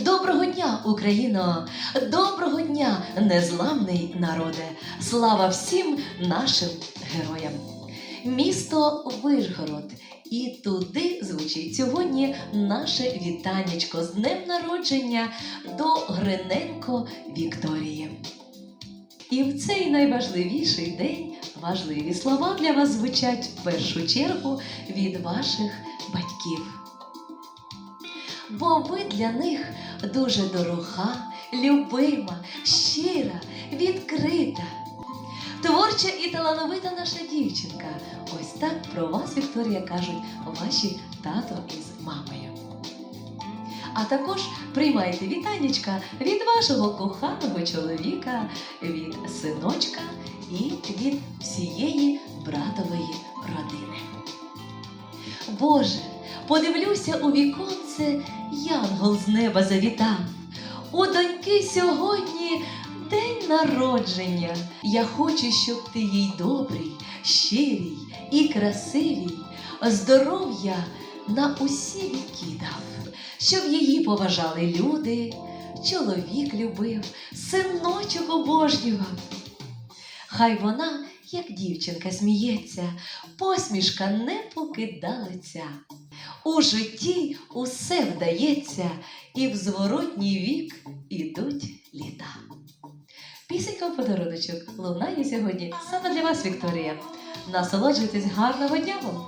Доброго дня, Україно! Доброго дня, незламний народе! Слава всім нашим героям! Місто Вишгород. І туди звучить сьогодні наше вітаннячко з днем народження до Гриненко Вікторії. І в цей найважливіший день важливі слова для вас звучать в першу чергу від ваших батьків. Бо ви для них дуже дорога, любима, щира, відкрита. Творча і талановита наша дівчинка. Ось так про вас, Вікторія, кажуть ваші тато із мамою. А також приймайте вітаннячка від вашого коханого чоловіка, від синочка і від всієї братової родини. Боже, подивлюся у віконце, янгол з неба завітав. У доньки сьогодні день народження. Я хочу, щоб ти їй добрий, щирий і красивий, здоров'я на усі віки дав, щоб її поважали люди, чоловік любив, синочок обожнював. Хай вона, як дівчинка, сміється, посмішка не покидається. У житті усе вдається, і в зворотній вік ідуть літа. Пісенька подаруночок лунає сьогодні саме для вас, Вікторія. Насолоджуйтесь гарного дня вам!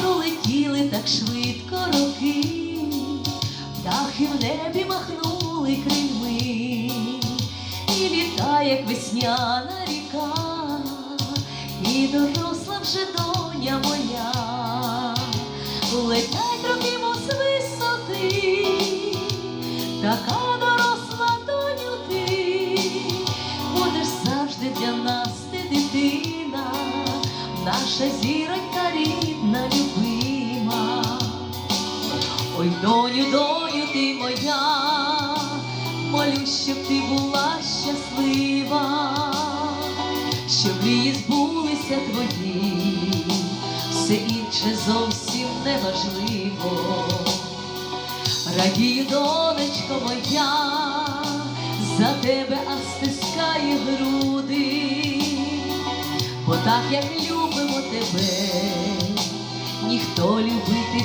Пролетіли так швидко роки, птахи в небі махнули крильми, і як весняна ріка, і доросла вже доня моя, летять роки мов з висоти, така доросла доню ти, будеш завжди для нас ти дитина, наша зіронька рідна, любима. Ой, доню, доню, ти моя, молю, щоб ти була щаслива, щоб мрії збулися твої, все інше зовсім не важливо. Радію, донечко моя, за тебе аж стискає груди, бо так як любимо тебе, ніхто любити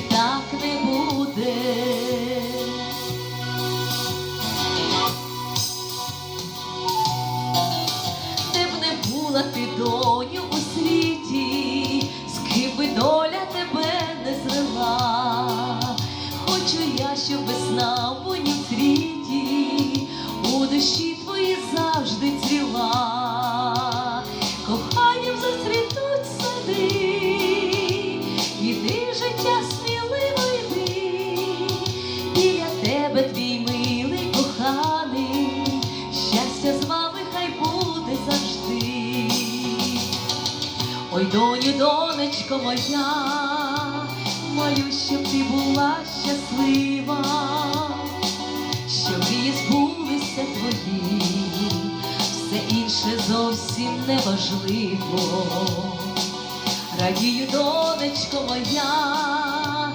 доню у світі, з би доля тебе не звела. Хочу я, щоб весна в моїм світі у душі твої завжди цвіла. Ой, доню, донечко моя, молю, щоб ти була щаслива, щоб мрії збулися твої, все інше зовсім не важливо. Радію, донечко моя,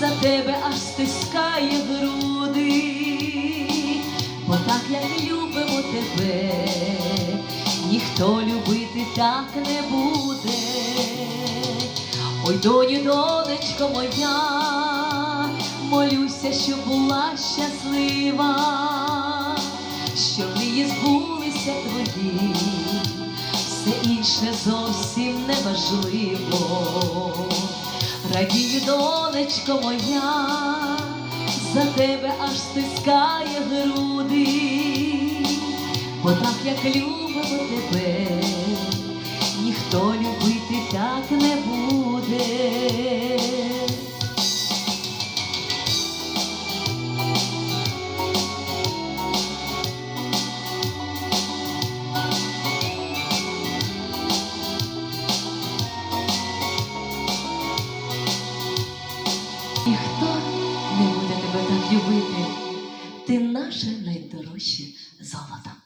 за тебе аж стискає груди, бо так як любимо тебе, ніхто любити так не буде. Ой, доню, донечко моя, молюся, щоб була щаслива, щоб мрії збулися твої, все інше зовсім не важливо. Радію, донечко моя, за тебе аж стискає груди, бо так як що тебе ніхто любити так не буде. Ніхто не буде тебе так любити. Ти наше найдорожче золото.